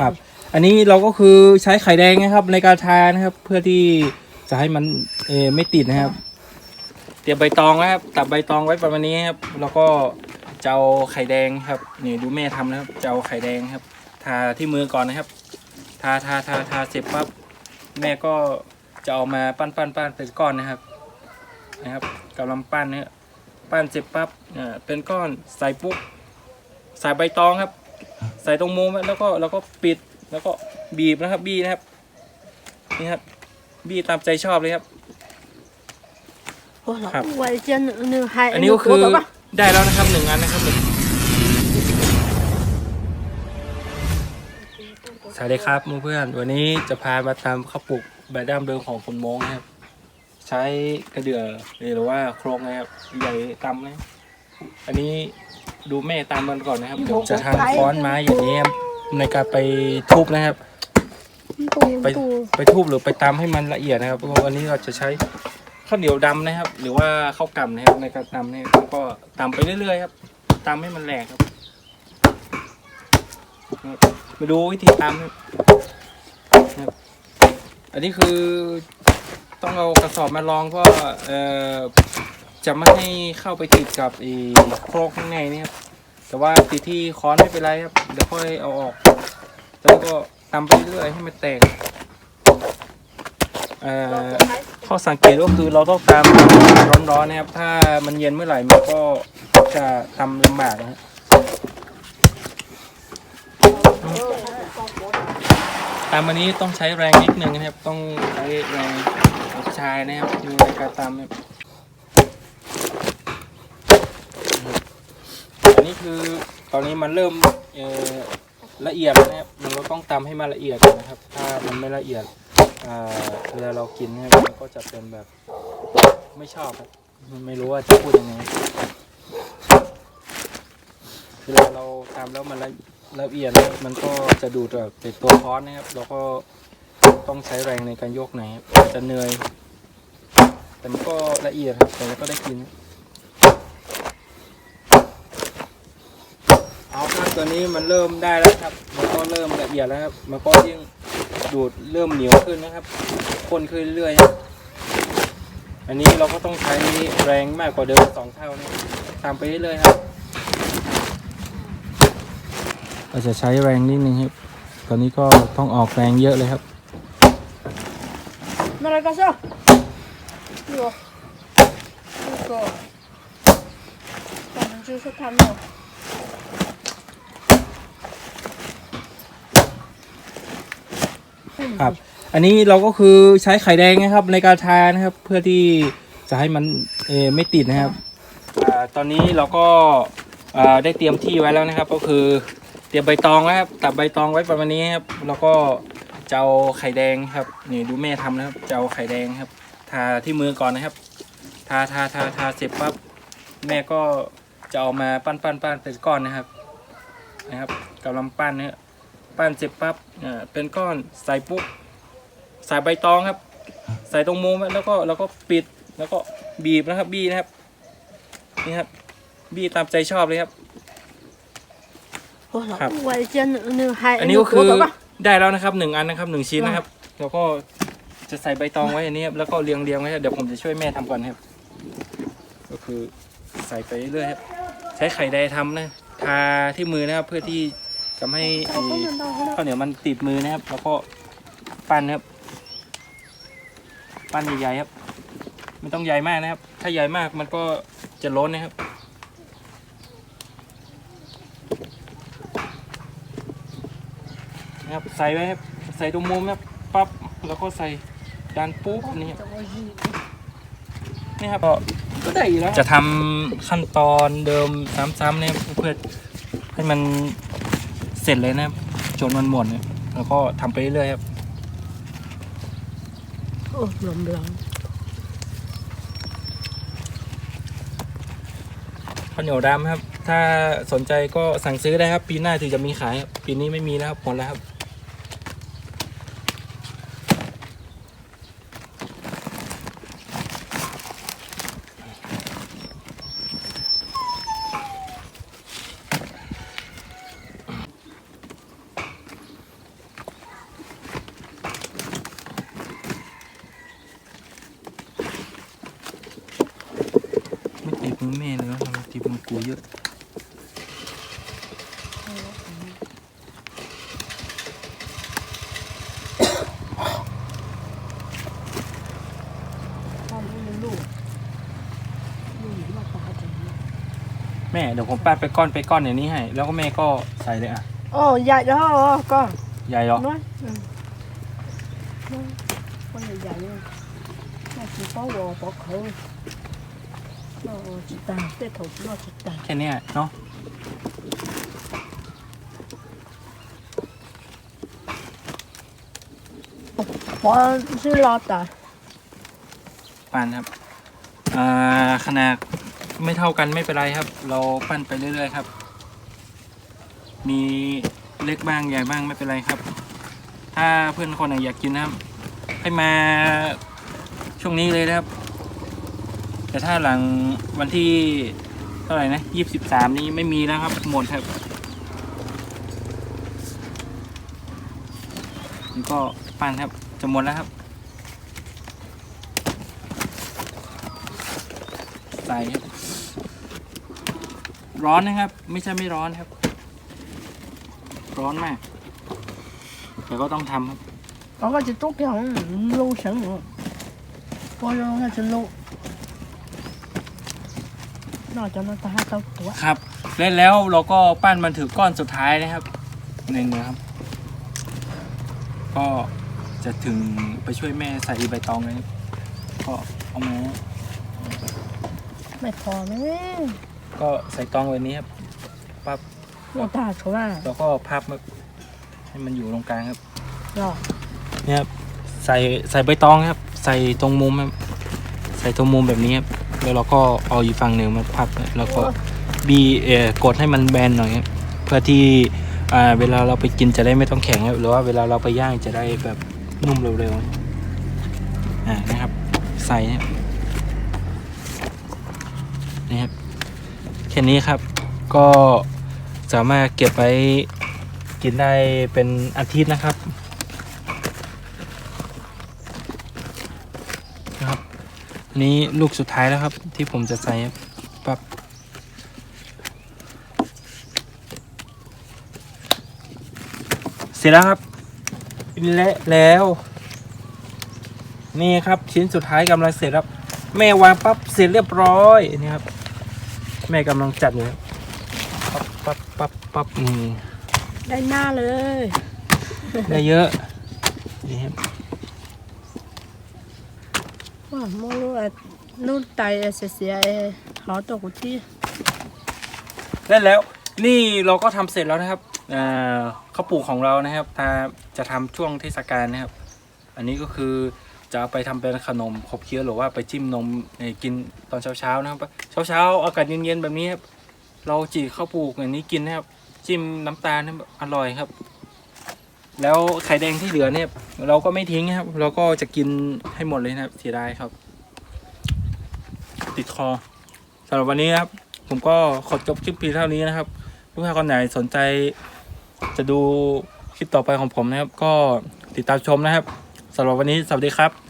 ครับ อันนี้เราก็คือใช้ไข่แดงนะครับ ในการทานะครับ เพื่อที่จะให้มันเออไม่ติดนะครับ เตรียมใบตองไว้ครับ ตัดใบตองไว้ประมาณนี้ครับ แล้วก็จะเอาไข่แดงครับนี่ดูแม่ทำนะครับจะเอาไข่แดงครับ ทาที่มือก่อนนะครับ ทาทาทาทาเสร็จปั๊บแม่ก็จะเอามาปั้นปั้นปั้นเป็นก้อนนะครับนะครับกำลังปั้นนะครับปั้นเสร็จปั๊บอ่าเป็นก้อนใส่ปุ๊บใส่ใบตองครับ ใส่ตรงมุมแล้วก็เราก็ปิดแล้วก็บีบนะครับบีนะครับนี่ครับบีตามใจชอบเลยครับโรับอันนี้ก็คือได้แล้วนะครับหนึ่งอันนะครับสวัสดีครับเพื่อนวันนี้จะพามาทำข้าวปลุกใบด้ามเดิมของคนณมงครับ ใช้กระเดื่อหรือว่าโครงนะครับใหญ่ตำนะอันนี้ ดูแม่ตำมันก่อนนะครับเดี๋ยวจะทำค้อนไม้อย่างนี้ครับในการไปทุบนะครับ ไปไปทุบหรือไปตำให้มันละเอียดนะครับเพราะว่าวันนี้เราจะใช้ข้าวเหนียวดำนะครับ หรือว่าข้าวกล่ำนะครับในการตำเนี่ยแล้วก็ตำไปเรื่อยๆครับตำให้มันแหลกครับมาดูวิธีตำครับครับอันนี้คือต้องเอากระสอบมาลองเพราะเอ่อ จะไม่ให้เข้าไปติดกับไอีโครกข้างในนี่ครับแต่ว่าติดที่ค้อนไม่เป็นไรครับเดี๋ยวค่อยเอาออก แล้วก็ตำไปเรื่อยให้มันแตกเอ่อข้อสังเกตก็คือเราต้องตำร้อนๆนะครับ ถ้ามันเย็นเมื่อไหร่มันก็จะตำลำบากนะครับตำอันนี้ต้องใช้แรงนิดนึงนะครับ ต้องใช้แรงชายนะครับในการตำน คือตอนนี้มันเริ่มละเอียดนะครับมันก็ต้องตำให้มันละเอียดนะครับ ถ้ามันไม่ละเอียดเวลาเรากินเนี่ยมันก็จะเป็นแบบไม่ชอบครับไม่รู้ว่าจะพูดยังไงเวลาเราตำแล้วมันละละเอียดมันก็จะดูดแบบเป็นตัวค้อนนะครับเราก็ต้องใช้แรงในการยกหน่อยจจะเหนื่อยแต่มันก็ละเอียดครับแต่ก็ได้กิน เอาครับ ตัวนี้มันเริ่มได้แล้วครับ มันก็เริ่มละเอียดแล้วครับ มันก็ยิ่งดูดเริ่มเหนียวขึ้นนะครับคนขึ้นเรื่อยๆอันนี้เราก็ต้องใช้แรงมากกว่าเดิมสองเท่านะามไปเรื่อยๆครับเราจะใช้แรงนิดนึงครับ ตอนนี้ก็ต้องออกแรงเยอะเลยครับ Nara kasa. มันช่วยสุดท้ายเนาะ ครับ อันนี้เราก็คือใช้ไข่แดงนะครับ ในการทานะครับ เพื่อที่จะให้มันเออไม่ติดนะครับอ่าตอนนี้เราก็อ่าได้เตรียมที่ไว้แล้วนะครับ ก็คือเตรียมใบตองนะครับ ตัดใบตองไว้ประมาณนี้ครับ แล้วก็จะเอาไข่แดงครับ นี่ดูแม่ทำนะครับจะเอาไข่แดงครับ ทาที่มือก่อนนะครับ ทาทาทาทาเสร็จปั๊บแม่ก็จะเอามาปั้นปั้นปั้นเป็นก้อนนะครับ นะครับกำลังปั้นนะครับ ปั้นเสร็จปั๊บอ่าเป็นก้อนใส่ปุ๊บ ใส่ใบตองครับ ใส่ตรงมุมไว้แล้วก็แล้วก็ปิดแล้วก็บีบนะครับ บี้นะครับนี่ครับ บี้ตามใจชอบเลยครับ 我老ครับ 我见那那还 อันนี้ก็คือได้แล้วนะครับหนึ่งอันนะครับหนึ่งชิ้นนะครับ แล้วก็จะใส่ใบตองไว้อันนี้ครับแล้วก็เรียงเรียงไว้ครับเดี๋ยวผมจะช่วยแม่ทำก่อนครับ ก็คือใส่ไปเรื่อยๆครับใช้ไข่แดงทำนะทาที่มือนะครับ เพื่อที่ จะไม่ให้ไอ้ข้าวเหนียวมันติดมือนะครับ แล้วก็ปั้นนะครับ ปั้นใหญ่ๆครับ ไม่ต้องใหญ่มากนะครับ ถ้าใหญ่มากมันก็จะล้นนะครับนะครับใส่ไว้ครับใส่ตรงมุมนะครับปั๊บแล้วก็ใส่ด้านปุ๊บนี่ครับนี่ครับก็ก็ได้อยู่แล้วจะทำขั้นตอนเดิมซ้ำๆเนี่ยเพื่อให้มัน เสร็จเลยนะครับจนมันหมดเนี่ยแล้วก็ทำไปเรื่อยครับโอ้ลมแรงอนข้าวเหนียวดำครับ ถ้าสนใจก็สั่งซื้อได้ครับ ปีหน้าถึงจะมีขาย ปีนี้ไม่มีแล้วครับหมดแล้วครับ ยอะพ่อไม่รู้ลูกลูกมาตาจังแม่เดี๋ยวผมปั้นไปก้อนไปก้อนอย่างนี้ให้ แล้วก็แม่ก็ใส่เลยอะโอ้ใหญ่แล้วก็ใหญ่เหรอน้อยอืมน้อยคนใหญ่ๆเลยน่าจะป้าวอป้อเขา โอ้จิตตาเต้ถกนอจิตตาแค่เนี้ยเนาะพอซื้อรอตาปั้นครับอ่าขนาดไม่เท่ากันไม่เป็นไรครับ เราปั้นไปเรื่อยๆครับ มีเล็กบ้างใหญ่บ้างไม่เป็นไรครับ ถ้าเพื่อนคนไหนอยากกินนะครับ ให้มาช่วงนี้เลยนะครับ แต่ถ้าหลังวันที่เท่าไหร่นะยี่สิบสามนี้ไม่มีแล้วครับ หมดครับนี่ก็ปั้นครับ จะหมดแล้วครับ ใส่ครับ ร้อนนะครับ ไม่ใช่ไม่ร้อนครับ ร้อนมาก แต่ก็ต้องทำครับ 我嗰只都几好捞上我，我用 นอจากรห้าตัว ครับเล่นแล้วเราก็ปั้นมันถึงก้อนสุดท้ายนะครับหนึ่งนะครับ ก็จะถึงไปช่วยแม่ใส่ใบตองเลยก็เอามาไม่พอแม่ก็ใส่ตองไว้นี้ครับปั๊บโมตาเขาว่าแล้วก็พับให้มันอยู่ตรงกลางครับเนี่ยครับใส่ใส่ใบตองครับ ใส่ตรงมุมครับใส่ตรงมุมแบบนี้ครับ แล้วเราก็เอาอีกฝั่งหนึ่งมาพับแล้วก็บีเอ่อกดให้มันแบนหน่อยครับเพื่อที่อ่าเวลาเราไปกินจะได้ไม่ต้องแข็งครับหรือว่าเวลาเราไปย่างจะได้แบบนุ่มเร็วๆอ่านะครับใส่นะครับนี่ครับแค่นี้ครับก็สามารถเก็บไว้กินได้เป็นอาทิตย์นะครับนะครับ นนี้ลูกสุดท้ายแล้วครับ ที่ผมจะใส่ครับปั๊บเสร็จแล้วครับและแล้ว นี่ครับชิ้นสุดท้ายกำลังเสร็จครับ แม่วางปั๊บเสร็จเรียบร้อยนี่ครับ แม่กำลังจัดอยู่ครับปั๊บปั๊บปั๊บปั๊บนี่ได้หน้าเลย ได้เยอะนี่ครับ มรู้อะนู่นไตเสียเสียหอตกที่ได้แล้ว นี่เราก็ทำเสร็จแล้วนะครับอ่อข้าวปลูกของเรานะครับถ้าจะทำช่วงเทศกาลนะครับ อันนี้ก็คือจะเอาไปทำเป็นขนมขบเคี้ยวหรือว่าไปจิ้มนมเอ่อกินตอนเช้าๆนะครับเช้าๆอากาศเย็นๆแบบนี้ครับเราจีข้าวปลูกอย่างนี้กินนะครับ จิ้มน้ำตาลนะครับอร่อยครับ แล้วไข่แดงที่เหลือเนี่ย เราก็ไม่ทิ้งครับ เราก็จะกินให้หมดเลยนะครับเสียดายครับ ติดคอสำหรับวันนี้ครับ ผมก็ขอจบคลิปเพียงเท่านี้นะครับลูกค้าคนไหนสนใจ จะดูคลิปต่อไปของผมนะครับ ก็ติดตามชมนะครับสำหรับวันนี้สวัสดีครับ